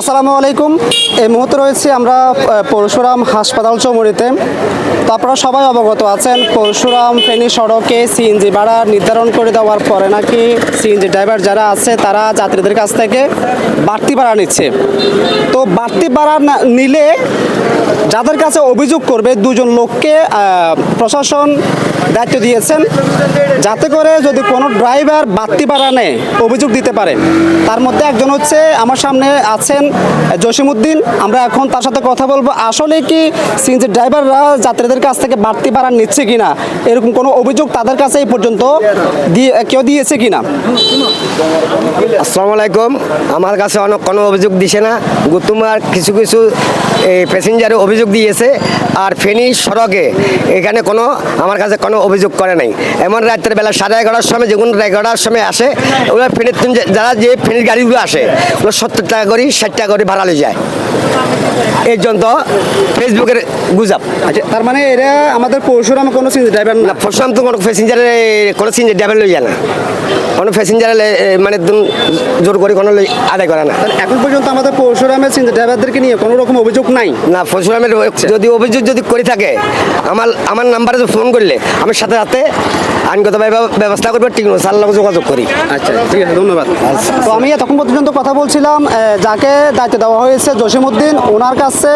আসসালামু আলাইকুম। এই মুহূর্তে রয়েছে আমরা পরশুরাম হাসপাতাল চৌমুড়িতে। তো আপনারা সবাই অবগত আছেন, পরশুরাম ফেনী সড়কে সিএনজি ভাড়া নির্ধারণ করে দেওয়ার পরে নাকি সিএনজি ড্রাইভার যারা আছে, তারা যাত্রীদের কাছ থেকে বাড়তি ভাড়া নিচ্ছে। তো বাড়তি ভাড়া নিলে যাদের কাছে অভিযোগ করবে, দুজন লোককে প্রশাসন দায়িত্ব দিয়েছেন, যাতে করে যদি কোনো ড্রাইভার বাড়তি ভাড়া নেয়, অভিযোগ দিতে পারে। তার মধ্যে একজন হচ্ছে, আমার সামনে আছেন জসিমউদ্দিন। আমরা এখন তার সাথে কথা বলব। আসলে কি সিএনজি ড্রাইভাররা যাত্রীদের কাছ থেকে বাড়তি ভাড়া নিচ্ছে কিনা? এরকম কোনো অভিযোগ তাদের কাছে এই পর্যন্ত দিয়ে কেউ দিয়েছে কিনা? আসসালামু আলাইকুম। আমার কাছে অনেক কোনো অভিযোগ দিছে না। গুতুমার কিছু কিছু প্যাসেঞ্জারে অভিযোগ দিয়েছে। আর ফেনী সড়কে এখানে কোনো আমার কাছে কোনো অভিযোগ করে নাই। এমন রাতের বেলা সাড়ে এগারোটার সময় যখন এগারোটার সময় আসে, ওরা ফেনীর যারা যে ফেনীর গাড়িগুলো আসে ওগুলো সত্তর টাকা করে ষাট টাকা করে ভাড়া লয়ে যায়। এই জন্য ফেসবুকের গুজাব। আচ্ছা তার মানে এরা আমাদের পরশুরামে কোনো ড্রাইভার না? প্রশান্ত তো কোনো প্যাসেঞ্জারে কোনো সিঞ্জার ড্রাইভার লই যায় না। কোনো প্যাসেঞ্জারে মানে একদম জোর করে কোনো লই- আদায় করে না। এখন পর্যন্ত আমাদের পরশুরামের সিএনজি ড্রাইভারদেরকে নিয়ে কোনো রকম অভিযোগ নাই? না পরশুরামের যদি অভিযোগ যদি করে থাকে আমার আমার নাম্বারে ফোন করলে আমি সাথে সাথে আইনগতভাবে ব্যবস্থা করবে ঠিক স্যার লগে যোগাযোগ করি। আচ্ছা ঠিক আছে ধন্যবাদ। তো আমি এতক্ষণ পর্যন্ত কথা বলছিলাম যাকে দায়িত্ব দেওয়া হয়েছে জসিমউদ্দিন ওনার কাছে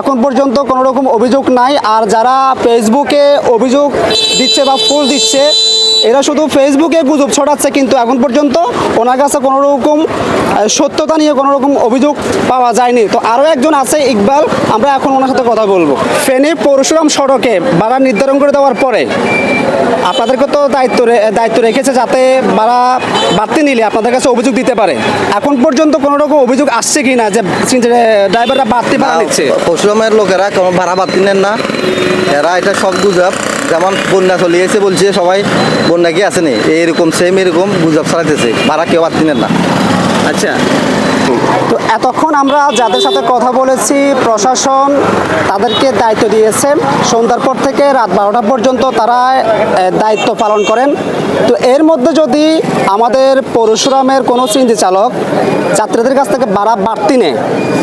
এখন পর্যন্ত কোনো রকম অভিযোগ নাই আর যারা ফেসবুকে অভিযোগ দিচ্ছে বা ফুল দিচ্ছে এরা শুধু ফেসবুকে গুজব ছড়াচ্ছে কিন্তু এখন পর্যন্ত ওনার কাছে কোনো রকম সত্যতা নিয়ে কোনো রকম অভিযোগ পাওয়া যায়নি। তো আরও একজন আছে ইকবাল আমরা এখন ওনার সাথে কথা বলব। ফেনী পরশুরাম সড়কে ভাড়া নির্ধারণ করে দেওয়ার পরে আপনাদেরকে তো দায়িত্ব দায়িত্ব রেখেছে যাতে ভাড়া বাড়তি নিলে আপনাদের কাছে অভিযোগ দিতে পারে। এখন পর্যন্ত কোনো রকম অভিযোগ আসছে কি না যে ড্রাইভাররা বাড়তি ভাড়া নিচ্ছে? পশুরামের লোকেরা কোনো ভাড়া বাড়তি নেন না। এরা এটা সব গুজব। যেমন বন্যা চলিয়েছে বলছে সবাই বন্যা কি আসেনি? এরকম সেম এরকম গুজব ছড়াইতেছে। ভাড়া কেউ বাড়তি নেন না। আচ্ছা। তো এতক্ষণ আমরা যাদের সাথে কথা বলেছি প্রশাসন তাদেরকে দায়িত্ব দিয়েছে। সন্ধ্যার পর থেকে রাত বারোটা পর্যন্ত তারা দায়িত্ব পালন করেন। তো এর মধ্যে যদি আমাদের পরশুরামের কোনো সিএনজি চালক যাত্রীদের কাছ থেকে ভাড়া বাড়তি নেয়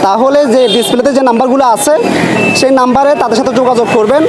তাহলে যে ডিসপ্লেতে যে নাম্বারগুলো আছে সেই নাম্বারে তাদের সাথে যোগাযোগ করবেন।